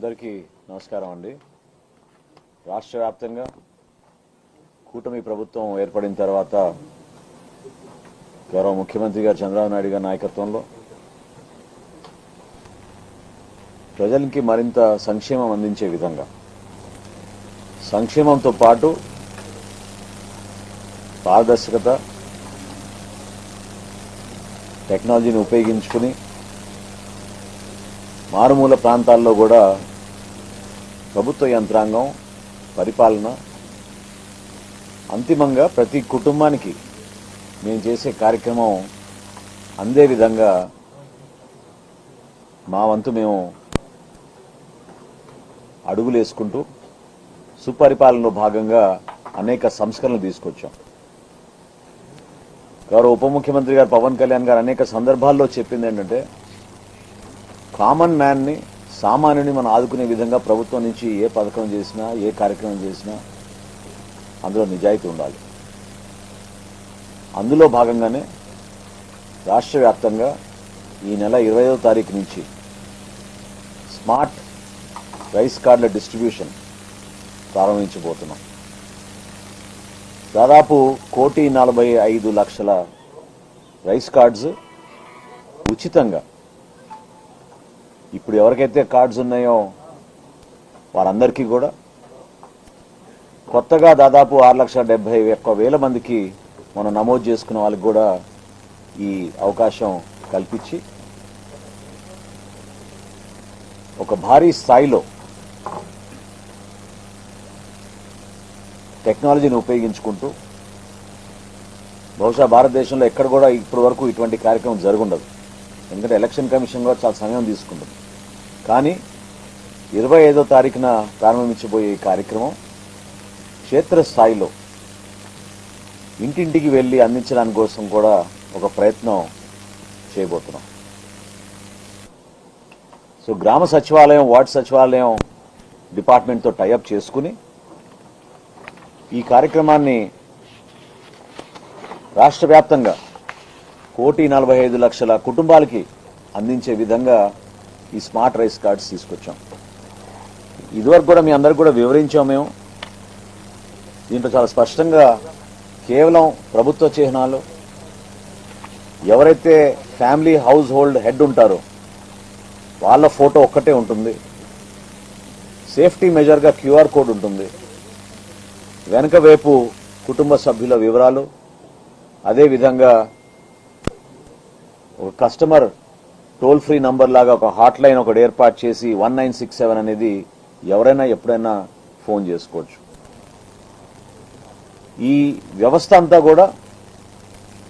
అందరికీ నమస్కారం అండి. రాష్ట్ర వ్యాప్తంగా కూటమి ప్రభుత్వం ఏర్పడిన తర్వాత గౌరవ ముఖ్యమంత్రి గారు చంద్రబాబు నాయుడు గారి నాయకత్వంలో ప్రజలకి మరింత సంక్షేమం అందించే విధంగా సంక్షేమంతో పాటు పారదర్శకత టెక్నాలజీని ఉపయోగించుకుని మారుమూల ప్రాంతాల్లో కూడా ప్రభుత్వ యంత్రాంగం పరిపాలన అంతిమంగా ప్రతి కుటుంబానికి మేము చేసే కార్యక్రమం అందే విధంగా మా వంతు మేము అడుగులేసుకుంటూ సుపరిపాలనలో భాగంగా అనేక సంస్కరణలు తీసుకొచ్చాం. గౌరవ ఉప ముఖ్యమంత్రి గారు పవన్ కళ్యాణ్ గారు అనేక సందర్భాల్లో చెప్పింది ఏంటంటే కామన్ మ్యాన్ని సామాన్యుని మనం ఆదుకునే విధంగా ప్రభుత్వం నుంచి ఏ పథకం చేసినా ఏ కార్యక్రమం చేసినా అందులో నిజాయితీ ఉండాలి. అందులో భాగంగానే రాష్ట్ర వ్యాప్తంగా ఈ నెల ఇరవైదో తారీఖు నుంచి స్మార్ట్ రైస్ కార్డుల డిస్ట్రిబ్యూషన్ ప్రారంభించబోతున్నాం. దాదాపు కోటి నలభై ఐదు లక్షల రైస్ కార్డ్స్ ఉచితంగా ఇప్పుడు ఎవరికైతే కార్డ్స్ ఉన్నాయో వారందరికీ కూడా కొత్తగా దాదాపు ఆరు లక్షల డెబ్బై ఒక్క వేల మందికి మనం నమోదు చేసుకున్న వాళ్ళకి కూడా ఈ అవకాశం కల్పించి ఒక భారీ స్థాయిలో టెక్నాలజీని ఉపయోగించుకుంటూ బహుశా భారతదేశంలో ఎక్కడ కూడా ఇప్పటి వరకు ఇటువంటి కార్యక్రమం జరుగుండదు. ఎందుకంటే ఎలక్షన్ కమిషన్ కూడా చాలా సమయం తీసుకుంటుంది. కానీ ఇరవై ఐదో తారీఖున ప్రారంభించబోయే కార్యక్రమం క్షేత్రస్థాయిలో ఇంటింటికి వెళ్ళి అందించడానికి కోసం కూడా ఒక ప్రయత్నం చేయబోతున్నాం. సో గ్రామ సచివాలయం వార్డు సచివాలయం డిపార్ట్మెంట్తో టైఅప్ చేసుకుని ఈ కార్యక్రమాన్ని రాష్ట్ర వ్యాప్తంగా కోటి నలభై ఐదు లక్షల కుటుంబాలకి అందించే విధంగా ఈ స్మార్ట్ రైస్ కార్డ్స్ తీసుకొచ్చాం. ఇదివరకు కూడా మీ అందరికి కూడా వివరించాం మేము. దీంట్లో చాలా స్పష్టంగా కేవలం ప్రభుత్వ చిహ్నాలు ఎవరైతే ఫ్యామిలీ హౌస్ హోల్డ్ హెడ్ ఉంటారో వాళ్ళ ఫోటో ఒక్కటే ఉంటుంది. సేఫ్టీ మెజర్గా క్యూఆర్ కోడ్ ఉంటుంది. వెనక వైపు కుటుంబ సభ్యుల వివరాలు అదేవిధంగా ఒక కస్టమర్ టోల్ ఫ్రీ నంబర్ లాగా ఒక హాట్ లైన్ ఒకటి ఏర్పాటు చేసి వన్ నైన్ సిక్స్ సెవెన్ అనేది ఎవరైనా ఎప్పుడైనా ఫోన్ చేసుకోవచ్చు. ఈ వ్యవస్థ అంతా కూడా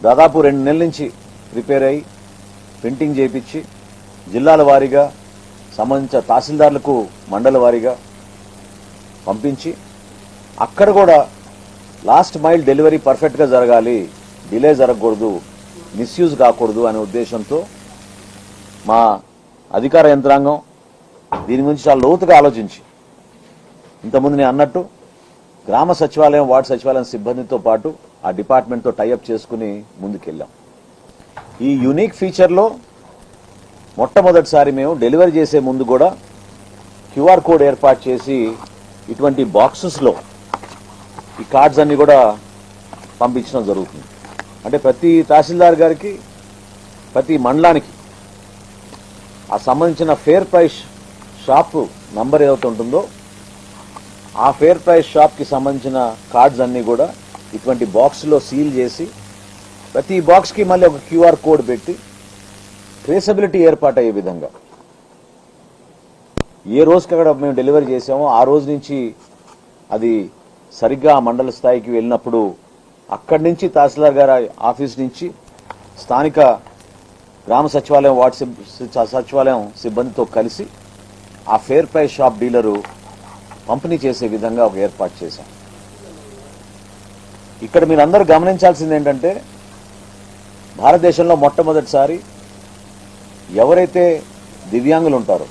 దాదాపు రెండు నెలల నుంచి ప్రిపేర్ అయ్యి ప్రింటింగ్ చేయించి జిల్లాల వారీగా సంబంధించిన తహసీల్దార్లకు మండల వారీగా పంపించి అక్కడ కూడా లాస్ట్ మైల్ డెలివరీ పర్ఫెక్ట్గా జరగాలి డిలే జరగకూడదు మిస్యూజ్ కాకూడదు అనే ఉద్దేశంతో మా అధికార యంత్రాంగం దీని గురించి చాలా లోతుగా ఆలోచించి ఇంతకుముందు నేను అన్నట్టు గ్రామ సచివాలయం వార్డు సచివాలయం సిబ్బందితో పాటు ఆ డిపార్ట్మెంట్తో టైఅప్ చేసుకుని ముందుకెళ్ళాం. ఈ యునిక్ ఫీచర్లో మొట్టమొదటిసారి మేము డెలివరీ చేసే ముందు కూడా క్యూఆర్ కోడ్ ఏర్పాటు చేసి ఇటువంటి బాక్సెస్లో ఈ కార్డ్స్ అన్నీ కూడా పంపించడం జరుగుతుంది. అంటే ప్రతి తహసీల్దార్ గారికి ప్రతి మండలానికి ఆ సంబంధించిన ఫేర్ ప్రైస్ షాప్ నంబర్ ఏదైతే ఉంటుందో ఆ ఫేర్ ప్రైస్ షాప్కి సంబంధించిన కార్డ్స్ అన్నీ కూడా ఇటువంటి బాక్స్లో సీల్ చేసి ప్రతి బాక్స్కి మళ్ళీ ఒక క్యూఆర్ కోడ్ పెట్టి ట్రేసబిలిటీ ఏర్పాటయ్యే విధంగా. ఏ రోజుకి అక్కడ మేము డెలివరీ చేసామో ఆ రోజు నుంచి అది సరిగ్గా మండల స్థాయికి వెళ్ళినప్పుడు అక్కడి నుంచి తహసీల్దార్ గారి ఆఫీస్ నుంచి స్థానిక గ్రామ సచివాలయం వార్డు సచివాలయం సిబ్బందితో కలిసి ఆ ఫేర్ ప్రైస్ షాప్ డీలరు పంపిణీ చేసే విధంగా ఒక ఏర్పాటు చేశాం. ఇక్కడ మీరందరూ గమనించాల్సింది ఏంటంటే భారతదేశంలో మొట్టమొదటిసారి ఎవరైతే దివ్యాంగులు ఉంటారో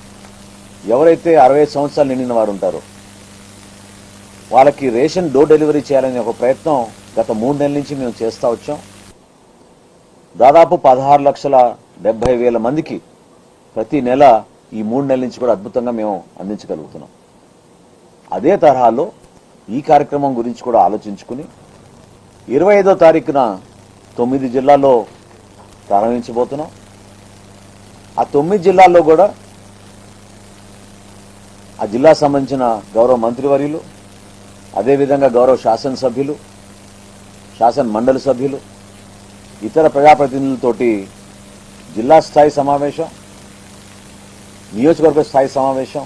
ఎవరైతే అరవై ఐదు సంవత్సరాలు నిండిన వారు ఉంటారో వాళ్ళకి రేషన్ డోర్ డెలివరీ చేయాలనే ఒక ప్రయత్నం గత మూడు నెలల నుంచి మేము చేస్తూ వచ్చాం. దాదాపు పదహారు లక్షల డెబ్బై వేల మందికి ప్రతి నెల ఈ మూడు నెలల నుంచి కూడా అద్భుతంగా మేము అందించగలుగుతున్నాం. అదే తరహాలో ఈ కార్యక్రమం గురించి కూడా ఆలోచించుకుని ఇరవై ఐదో తారీఖున తొమ్మిది జిల్లాల్లో ప్రారంభించబోతున్నాం. ఆ తొమ్మిది జిల్లాల్లో కూడా ఆ జిల్లా సంబంధించిన గౌరవ మంత్రివర్యులు అదేవిధంగా గౌరవ శాసనసభ్యులు శాసన మండలి సభ్యులు ఇతర ప్రజాప్రతినిధులతోటి జిల్లా స్థాయి సమావేశం నియోజకవర్గ స్థాయి సమావేశం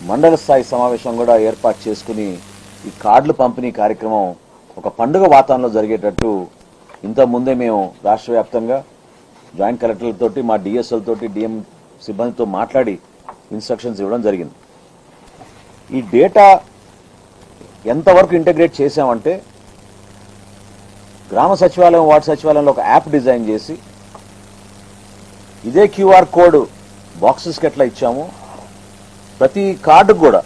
మండల స్థాయి సమావేశం కూడా ఏర్పాటు చేసుకుని ఈ కార్డులు పంపిణీ కార్యక్రమం ఒక పండుగ వాతావరణంలో జరిగేటట్టు ఇంతకుముందే మేము రాష్ట్ర వ్యాప్తంగా జాయింట్ కలెక్టర్లతోటి మా డిఎస్ఎల్తోటి డిఎం సిబ్బందితో మాట్లాడి ఇన్స్ట్రక్షన్స్ ఇవ్వడం జరిగింది. ఈ డేటా ఎంతవరకు ఇంటగ్రేట్ చేశామంటే గ్రామ సచివాలయం వార్డు సచివాలయంలో ఒక యాప్ డిజైన్ చేసి ఇదే క్యూఆర్ కోడ్ బాక్సెస్కి ఎట్లా ఇచ్చాము ప్రతి కార్డు కూడా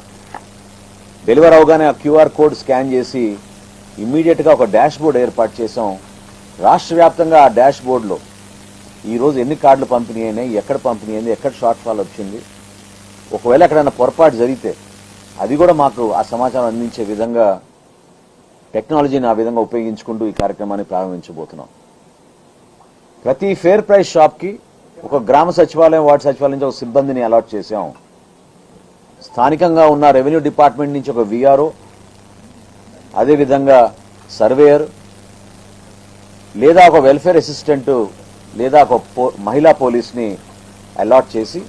డెలివర్ అవగానే ఆ క్యూఆర్ కోడ్ స్కాన్ చేసి ఇమ్మీడియట్గా ఒక డాష్ బోర్డ్ ఏర్పాటు చేసాం. రాష్ట్ర వ్యాప్తంగా ఆ డాష్ బోర్డులో ఈరోజు ఎన్ని కార్డులు పంపిణీ అయినాయి ఎక్కడ పంపిణీ అయింది ఎక్కడ షార్ట్ ఫాల్ వచ్చింది ఒకవేళ ఎక్కడైనా పొరపాటు జరిగితే అది కూడా మాకు ఆ సమాచారం అందించే విధంగా టెక్నాలజీని ఆ విధంగా ఉపయోగించుకుంటూ ఈ కార్యక్రమాన్ని ప్రారంభించబోతున్నాం. ప్రతి ఫేర్ ప్రైస్ షాప్కి ఒక గ్రామ సచివాలయం వార్డు సచివాలయం నుంచి ఒక సిబ్బందిని అలాట్ చేశాం. స్థానికంగా ఉన్న రెవెన్యూ డిపార్ట్మెంట్ నుంచి ఒక విఆర్ఓ అదేవిధంగా సర్వేయర్ లేదా ఒక వెల్ఫేర్ అసిస్టెంట్ లేదా ఒక పో- మహిళా పోలీస్ని అలాట్ చేసి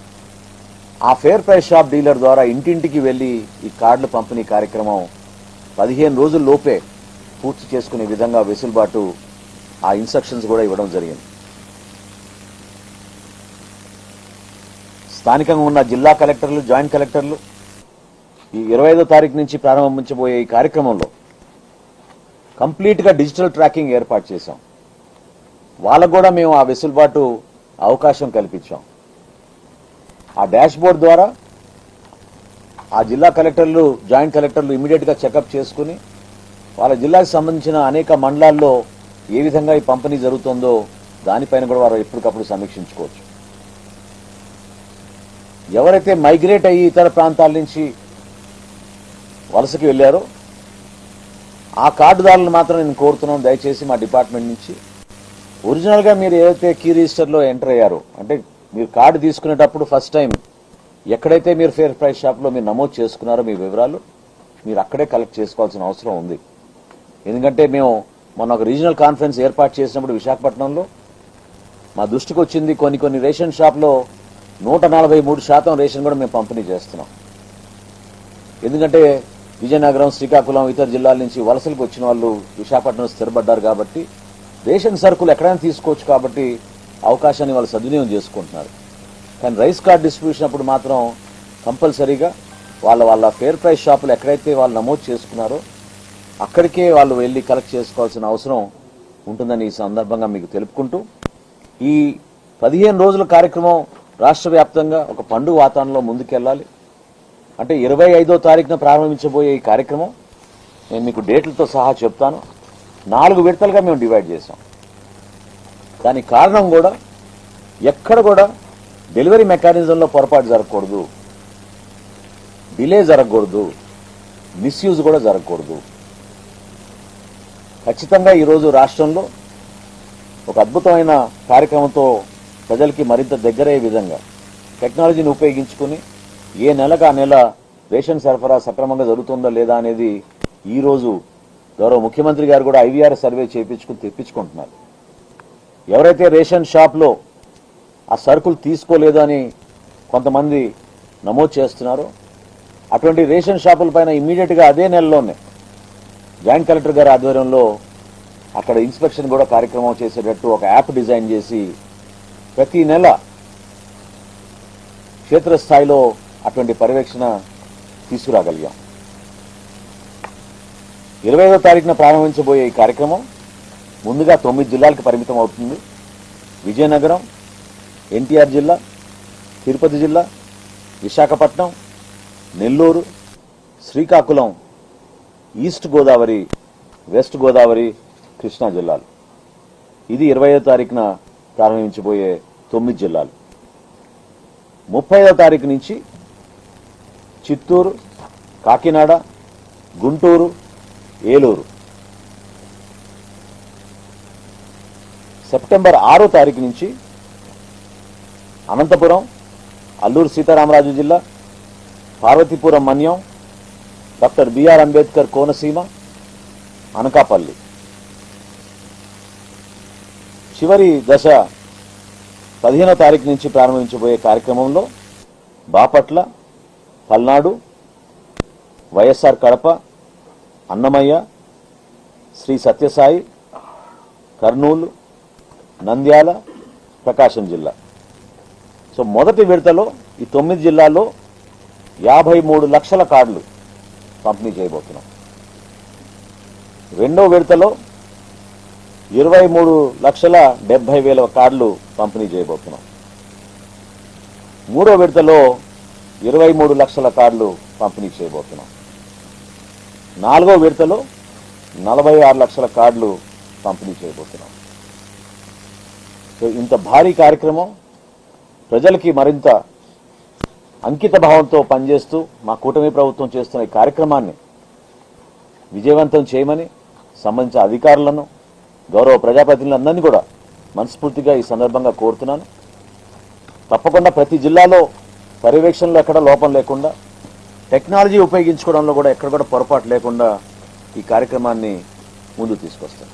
ఆ ఫేర్ ప్రైస్ షాప్ డీలర్ ద్వారా ఇంటింటికి వెళ్ళి ఈ కార్డులు పంపిణీ కార్యక్రమం పదిహేను రోజుల లోపే పూర్తి చేసుకునే విధంగా వెసులుబాటు ఆ ఇన్స్ట్రక్షన్స్ కూడా ఇవ్వడం జరిగింది. స్థానికంగా ఉన్న జిల్లా కలెక్టర్లు జాయింట్ కలెక్టర్లు ఈ ఇరవై ఐదో తారీఖు నుంచి ప్రారంభించబోయే ఈ కార్యక్రమంలో కంప్లీట్గా డిజిటల్ ట్రాకింగ్ ఏర్పాటు చేశాం. వాళ్ళకు కూడా మేము ఆ వెసులుబాటు అవకాశం కల్పించాం. ఆ డాష్ బోర్డ్ ద్వారా ఆ జిల్లా కలెక్టర్లు జాయింట్ కలెక్టర్లు ఇమీడియట్గా చెకప్ చేసుకుని వాళ్ళ జిల్లాకు సంబంధించిన అనేక మండలాల్లో ఏ విధంగా ఈ పంపిణీ జరుగుతుందో దానిపైన కూడా వారు ఎప్పటికప్పుడు సమీక్షించుకోవచ్చు. ఎవరైతే మైగ్రేట్ అయ్యి ఇతర ప్రాంతాల నుంచి వలసకి వెళ్ళారో ఆ కార్డుదారులను మాత్రం నేను కోరుతున్నాను. దయచేసి మా డిపార్ట్మెంట్ నుంచి ఒరిజినల్గా మీరు ఏదైతే కీ రిజిస్టర్లో ఎంటర్ అయ్యారో అంటే మీరు కార్డు తీసుకునేటప్పుడు ఫస్ట్ టైం ఎక్కడైతే మీరు ఫేర్ ప్రైస్ షాప్లో మీరు నమోదు చేసుకున్నారో మీ వివరాలు మీరు అక్కడే కలెక్ట్ చేసుకోవాల్సిన అవసరం ఉంది. ఎందుకంటే మేము మొన్న ఒక రీజనల్ కాన్ఫరెన్స్ ఏర్పాటు చేసినప్పుడు విశాఖపట్నంలో మా దృష్టికి వచ్చింది కొన్ని కొన్ని రేషన్ షాప్లో నూట నలభై మూడు శాతం రేషన్ కూడా మేము పంపిణీ చేస్తున్నాం. ఎందుకంటే విజయనగరం శ్రీకాకుళం ఇతర జిల్లాల నుంచి వలసలకు వచ్చిన వాళ్ళు విశాఖపట్నం స్థిరపడ్డారు కాబట్టి రేషన్ సరుకులు ఎక్కడైనా తీసుకోవచ్చు కాబట్టి అవకాశాన్ని వాళ్ళు సద్వినియోగం చేసుకుంటున్నారు. కానీ రైస్ కార్డ్ డిస్ట్రిబ్యూషన్ అప్పుడు మాత్రం కంపల్సరీగా వాళ్ళ వాళ్ళ ఫేర్ ప్రైస్ షాపులు ఎక్కడైతే వాళ్ళు నమోదు చేసుకున్నారో అక్కడికే వాళ్ళు వెళ్ళి కలెక్ట్ చేసుకోవాల్సిన అవసరం ఉంటుందని ఈ సందర్భంగా మీకు తెలుపుకుంటూ ఈ పదిహేను రోజుల కార్యక్రమం రాష్ట్ర వ్యాప్తంగా ఒక పండుగ వాతావరణంలో ముందుకెళ్ళాలి. అంటే ఇరవై ఐదో తారీఖున ప్రారంభించబోయే ఈ కార్యక్రమం నేను మీకు డేట్లతో సహా చెప్తాను. నాలుగు విడతలుగా మేము డివైడ్ చేసాం దానికి కారణం కూడా ఎక్కడ కూడా డెలివరీ మెకానిజంలో పొరపాటు జరగకూడదు. డిలే జరగకూడదు. మిస్యూజ్ కూడా జరగకూడదు. ఖచ్చితంగా ఈరోజు రాష్ట్రంలో ఒక అద్భుతమైన కార్యక్రమంతో ప్రజలకి మరింత దగ్గరయ్యే విధంగా టెక్నాలజీని ఉపయోగించుకుని ఏ నెలకు ఆ నెల రేషన్ సరఫరా సక్రమంగా జరుగుతుందా లేదా అనేది ఈరోజు గౌరవ ముఖ్యమంత్రి గారు కూడా ఐవీఆర్ సర్వే చేయించుకుని తెప్పించుకుంటున్నారు. ఎవరైతే రేషన్ షాప్లో ఆ సరుకులు తీసుకోలేదు అని కొంతమంది నమోదు చేస్తున్నారో అటువంటి రేషన్ షాపుల పైన ఇమ్మీడియట్గా అదే నెలలోనే జాయింట్ కలెక్టర్ గారి ఆధ్వర్యంలో అక్కడ ఇన్స్పెక్షన్ కూడా కార్యక్రమం చేసేటట్టు ఒక యాప్ డిజైన్ చేసి ప్రతి నెల క్షేత్రస్థాయిలో అటువంటి పర్యవేక్షణ తీసుకురాగలిగాం. ఇరవై ఐదో తారీఖున ప్రారంభించబోయే ఈ కార్యక్రమం ముందుగా తొమ్మిది జిల్లాలకు పరిమితం అవుతుంది. విజయనగరం ఎన్టీఆర్ జిల్లా తిరుపతి జిల్లా విశాఖపట్నం నెల్లూరు శ్రీకాకుళం ఈస్ట్ గోదావరి వెస్ట్ గోదావరి కృష్ణా జిల్లాలు. ఇది ఇరవై తారీఖున ప్రారంభించబోయే తొమ్మిది జిల్లాలు. ముప్పైవ తారీఖు నుంచి చిత్తూరు కాకినాడ గుంటూరు ఏలూరు. సెప్టెంబర్ ఆరో తారీఖు నుంచి అనంతపురం అల్లూరు సీతారామరాజు జిల్లా పార్వతీపురం మన్యం డాక్టర్ బిఆర్ అంబేద్కర్ కోనసీమ అనకాపల్లి. చివరి దశ పదిహేనో తారీఖు నుంచి ప్రారంభించబోయే కార్యక్రమంలో బాపట్ల పల్నాడు వైఎస్ఆర్ కడప అన్నమయ్య శ్రీ సత్యసాయి కర్నూలు నంద్యాల ప్రకాశం జిల్లా. సో మొదటి విడతలో ఈ తొమ్మిది జిల్లాల్లో యాభై మూడు లక్షల కార్డులు పంపిణీ చేయబోతున్నాం. రెండో విడతలో ఇరవై మూడు లక్షల డెబ్బై వేల కార్డులు పంపిణీ చేయబోతున్నాం. మూడో విడతలో ఇరవై మూడు లక్షల కార్డులు పంపిణీ చేయబోతున్నాం. నాలుగో విడతలో నలభై ఆరు లక్షల కార్డులు పంపిణీ చేయబోతున్నాం. సో ఇంత భారీ కార్యక్రమం ప్రజలకి మరింత అంకిత భావంతో పనిచేస్తూ మా కూటమి ప్రభుత్వం చేస్తున్న ఈ కార్యక్రమాన్ని విజయవంతం చేయమని సంబంధించిన అధికారులను గౌరవ ప్రజాప్రతినిధులందరినీ కూడా మనస్ఫూర్తిగా ఈ సందర్భంగా కోరుతున్నాను. తప్పకుండా ప్రతి జిల్లాలో పర్యవేక్షణలో ఎక్కడ లోపం లేకుండా టెక్నాలజీ ఉపయోగించుకోవడంలో కూడా ఎక్కడ కూడా పొరపాటు లేకుండా ఈ కార్యక్రమాన్ని ముందుకు తీసుకొస్తాను.